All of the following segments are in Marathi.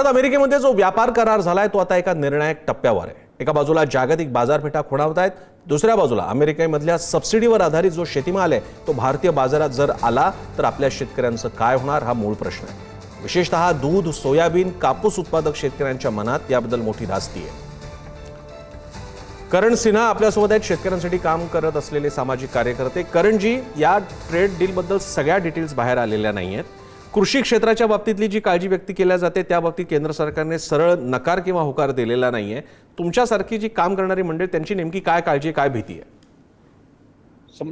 भारत अमेरिकेमध्ये जो व्यापार करार झालाय तो आता एका निर्णायक टप्प्यावर आहे. एका बाजूला जागतिक बाजारपेठा खुणावत आहेत दुसऱ्या बाजूला अमेरिकेमधल्या सबसिडीवर आधारित जो शेतीमाल आहे तो भारतीय बाजारात जर आला तर आपल्या शेतकऱ्यांचं काय होणार हा मूळ प्रश्न आहे. विशेषतः दूध सोयाबीन कापूस उत्पादक शेतकऱ्यांच्या मनात याबद्दल मोठी धास्ती आहे. करण सिन्हा आपल्यासोबत आहेत शेतकऱ्यांसाठी काम करत असलेले सामाजिक कार्यकर्ते. करणजी या ट्रेड डीलबद्दल सगळ्या डिटेल्स बाहेर आलेल्या नाही आहेत कृषी क्षेत्राच्या बाबतीतली जी काळजी व्यक्त केल्या जाते त्या बाबतीत केंद्र सरकारने सरळ नकार किंवा होकार दिलेला नाही आहे तुमच्यासारखी जी काम करणारी मंडळी त्यांची नेमकी काय काळजी काय भीती आहे?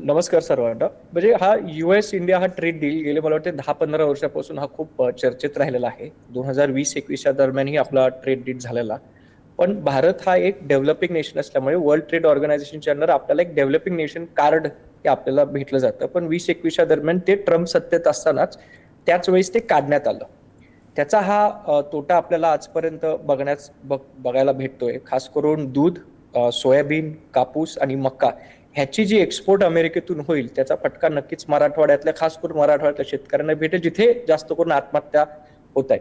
नमस्कार सर्वांना. म्हणजे हा युएस इंडिया हा ट्रेड डील गेले मला वाटते दहा पंधरा वर्षापासून हा खूप चर्चेत राहिलेला आहे. दोन हजार वीस एकवीसच्या दरम्यानही आपला ट्रेड डील झालेला. पण भारत हा एक डेव्हलपिंग नेशन असल्यामुळे वर्ल्ड ट्रेड ऑर्गनायझेशनच्या अंडर आपल्याला एक डेव्हलपिंग नेशन कार्ड हे आपल्याला भेटलं जातं. पण वीस एकवीसच्या दरम्यान ते ट्रम्प सत्तेत असतानाच त्याच वेळेस ते काढण्यात आलं. त्याचा हा तोटा आपल्याला आजपर्यंत बघण्यास बघ बघायला भेटतोय. खास करून दूध सोयाबीन कापूस आणि मक्का ह्याची जी एक्सपोर्ट अमेरिकेतून होईल त्याचा फटका नक्कीच मराठवाड्यातल्या खास करून मराठवाड्यातल्या शेतकऱ्यांना भेटेल जिथे जास्त करून आत्महत्या होत आहेत.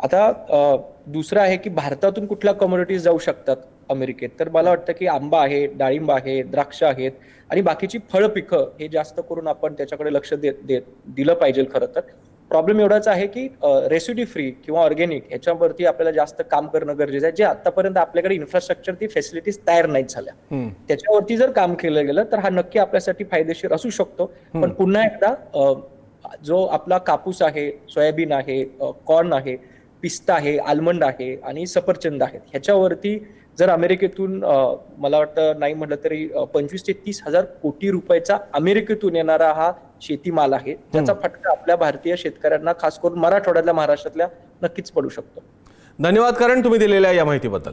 आता दुसरं आहे की भारतातून कुठल्या कम्युनिटीज जाऊ शकतात अमेरिकेत? तर मला वाटतं की आंबा आहे डाळिंब आहे द्राक्ष आहेत आणि बाकीची फळ पिकं हे जास्त करून आपण त्याच्याकडे लक्ष देत देत दिलं पाहिजे खरं तर. प्रॉब्लेम एवढाच आहे की रेसिडी फ्री किंवा ऑर्गॅनिक ह्याच्यावरती आपल्याला जास्त काम करणं गरजेचं आहे. जे आतापर्यंत आपल्याकडे इन्फ्रास्ट्रक्चर ती फॅसिलिटीज तयार नाहीत झाल्या. त्याच्यावरती जर काम केलं गेलं तर हा नक्की आपल्यासाठी फायदेशीर असू शकतो. पण पुन्हा एकदा जो आपला कापूस आहे सोयाबीन आहे कॉर्न आहे पिस्ता आहे आल्मंड आहे आणि सफरचंद आहेत ह्याच्यावरती जर अमेरिकेतून मला वाटतं नाही म्हटलं तरी पंचवीस ते तीस हजार कोटी रुपयाचा अमेरिकेतून येणारा हा शेतीमाल आहे ज्याचा फटका आपल्या भारतीय शेतकऱ्यांना खास करून मराठवाड्यातल्या महाराष्ट्रातल्या नक्कीच पडू शकतो. धन्यवाद करण तुम्ही दिलेल्या या माहितीबद्दल.